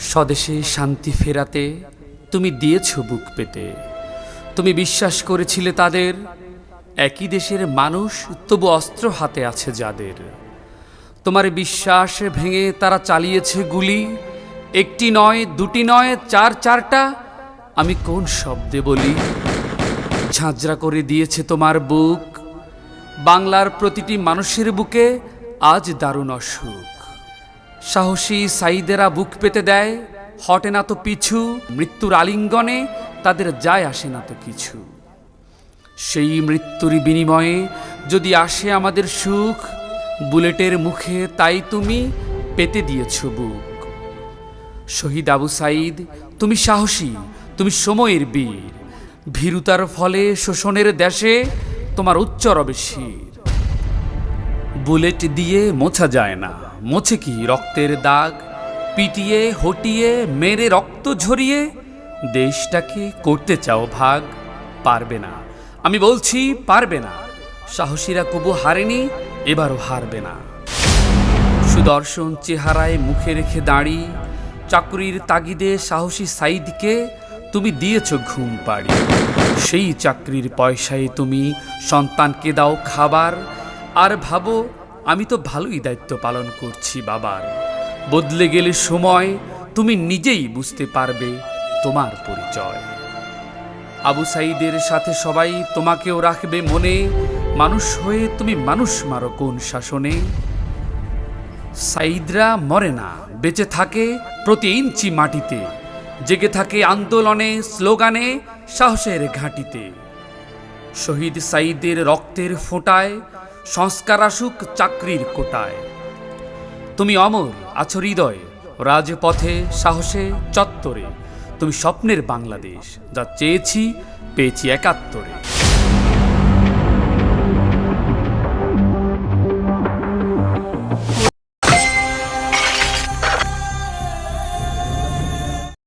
স্বদেশে শান্তি ফেরাতে তুমি দিয়েছ বুক পেতে। তুমি বিশ্বাস করেছিলে তাদের, একই দেশের মানুষ তবু অস্ত্র হাতে আছে যাদের। তোমার বিশ্বাস ভেঙে তারা চালিয়েছে গুলি, একটি নয়, দুটি নয়, চার চারটা, আমি কোন শব্দে বলি? ঝাঁঝরা করে দিয়েছে তোমার বুক, বাংলার প্রতিটি মানুষের বুকে আজ দারুণ অসুখ। সাহসী সাইদেরা বুক পেতে দেয়, হটে না তো পিছু, মৃত্যুর আলিঙ্গনে তাদের যায় আসে না তো কিছু। সেই মৃত্যুর বিনিময়ে যদি আসে আমাদের সুখ, বুলেটের মুখে তাই তুমি পেতে দিয়েছ বুক। শহীদ আবু সাইদ তুমি সাহসী, তুমি সময়ের বীর। ভীরুতার ফলে শোষণের দেশে তোমার উচ্চ রবে শির। বুলেট দিয়ে মোছা যায় না। মোছে কি রক্তের দাগ? পিটিয়ে, হটিয়ে, মেরে রক্ত ঝরিয়ে দেশটাকে করতে চাও ভাগ? পারবে না। আমি বলছি, পারবে না। সাহসীরা কবু হারেনি, এবারও হারবে না। সুদর্শন চেহারায় মুখে রেখে দাঁড়ি, চাকরির তাগিদে সাহসী সাইদকে তুমি দিয়েছ ঘুম পাড়ি। সেই চাকরির পয়সায় তুমি সন্তানকে দাও খাবার আর ভাবো, আমি তো ভালোই দায়িত্ব পালন করছি বাবার। বদলে গেলে সময় তুমি নিজেই বুঝতে পারবে তোমার পরিচয়। আবু সাইদের সাথে সবাই তোমাকেও রাখবে মনে। মানুষ হয়ে তুমি মানুষ মারো কোন শাসনে। সাইদরা মরে না, বেঁচে থাকে প্রতি ইঞ্চি মাটিতে। জেগে থাকে আন্দোলনে, স্লোগানে, সাহসের ঘাঁটিতে। শহীদ সাইদের রক্তের ফোঁটায় সংস্কার আসুক চাকরির কোটায়। তুমি অমর, আছো হৃদয়, রাজপথে, সাহসে, চত্বরে। তুমি স্বপ্নের বাংলাদেশ, যা চেয়েছি, পেয়েছি একাত্তরে।